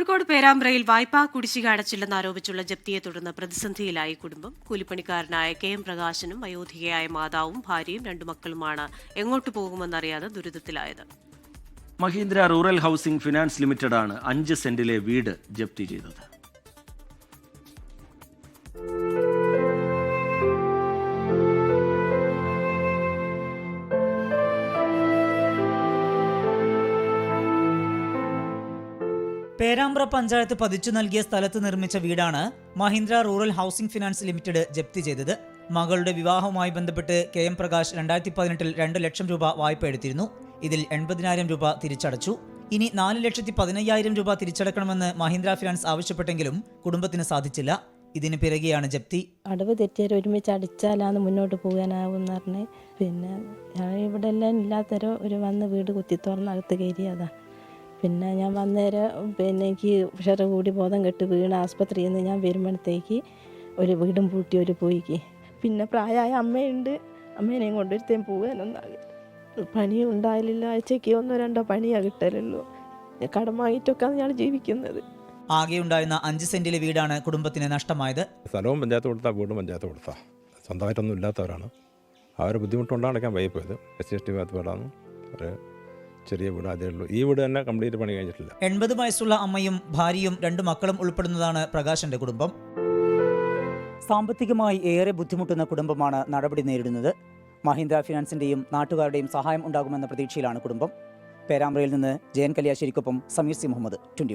കോഴിക്കോട് പേരാമ്പ്രയിൽ വായ്പാ കുടിശ്ശിക അടച്ചില്ലെന്ന് ആരോപിച്ചുള്ള ജപ്തിയെ തുടർന്ന് പ്രതിസന്ധിയിലായി കുടുംബം. കൂലിപ്പണിക്കാരനായ കെ എം പ്രകാശനും അയോധ്യയായ മാതാവും ഭാര്യയും രണ്ടു മക്കളുമാണ് എങ്ങോട്ട് പോകുമെന്നറിയാതെ ദുരിതത്തിലായത്. മഹീന്ദ്ര റൂറൽ ഹൗസിംഗ് ഫിനാൻസ് ലിമിറ്റഡാണ് അഞ്ച് സെന്റിലെ വീട് ജപ്തി ചെയ്തത്. പേരാമ്പ്ര പഞ്ചായത്ത് പതിച്ചു നൽകിയ സ്ഥലത്ത് നിർമ്മിച്ച വീടാണ് Mahindra rural housing finance limited ജപ്തി ചെയ്തത്. മകളുടെ വിവാഹവുമായി ബന്ധപ്പെട്ട് കെ എം പ്രകാശ് രണ്ടായിരത്തി പതിനെട്ടിൽ രണ്ട് ലക്ഷം രൂപ വായ്പ എടുത്തിരുന്നു. ഇതിൽ എൺപതിനായിരം രൂപ തിരിച്ചടച്ചു. ഇനി നാല് ലക്ഷത്തി പതിനയ്യായിരം രൂപ തിരിച്ചടക്കണമെന്ന് മഹീന്ദ്ര ഫിനാൻസ് ആവശ്യപ്പെട്ടെങ്കിലും കുടുംബത്തിന് സാധിച്ചില്ല. ഇതിന് പിറകെയാണ് ജപ്തി. അടവ് തെറ്റിയാൽ ഒരുമിച്ച് അടിച്ചാലാന്ന് മുന്നോട്ട് പോകാനാവും പറഞ്ഞ് പിന്നെ ഇവിടെ എല്ലാം ഇല്ലാത്തവരോ ഒരു വന്ന് വീട് കുത്തി തുറന്നകത്ത് കയറിയതാ. പിന്നെ ഞാൻ വന്നേരം പിന്നെ എനിക്ക് ഉഷറ് കൂടി ബോധം കെട്ട് വീണ് ആസ്പത്രിയിൽ നിന്ന് ഞാൻ വരുമ്പോഴത്തേക്ക് ഒരു വീടും പൂട്ടി ഒരു പോയിക്ക്. പിന്നെ പ്രായമായ അമ്മയുണ്ട്. അമ്മേനെയും കൊണ്ടൊരുത്തേം പോകാനൊന്നാകില്ല പണി ഉണ്ടായില്ല. ആഴ്ചയ്ക്ക് ഒന്നോ രണ്ടോ പണിയാണ് കിട്ടലുള്ളൂ. കടം വാങ്ങിയിട്ടൊക്കെയാണ് ഞാൻ ജീവിക്കുന്നത്. ആകെ ഉണ്ടായിരുന്ന അഞ്ച് സെന്റിലെ വീടാണ് കുടുംബത്തിന് നഷ്ടമായത്. സ്ഥലവും പഞ്ചായത്ത് കൊടുത്താൽ വീടും പഞ്ചായത്ത് കൊടുത്താൽ സ്വന്തമായിട്ടൊന്നും ഇല്ലാത്തവരാണ്. ആ ഒരു ബുദ്ധിമുട്ടുകൊണ്ടാണ് ഞാൻ വൈകിപ്പോയത്. എസ് സി എസ് ടി ഭാഗത്ത് വീടാണ് ഒരു ചെറിയ വീട് അതേ ഉള്ളൂ. ഈ വീട് തന്നെ കംപ്ലീറ്റ് പണി കഴിഞ്ഞിട്ടില്ല. എൺപത് വയസ്സുള്ള അമ്മയും ഭാര്യയും രണ്ട് മക്കളും ഉൾപ്പെടുന്നതാണ് പ്രകാശന്റെ കുടുംബം. സാമ്പത്തികമായി ഏറെ ബുദ്ധിമുട്ടുന്ന കുടുംബമാണ് നടപടി നേരിടുന്നത്. മഹീന്ദ്ര ഫിനാൻസിന്റെയും നാട്ടുകാരുടെയും സഹായം ഉണ്ടാകുമെന്ന പ്രതീക്ഷയിലാണ് കുടുംബം. പേരാമ്പ്രയിൽ നിന്ന് ജയൻ കല്യാശ്ശേരിക്കൊപ്പം സമീർ സി മുഹമ്മദ് ട്വന്റി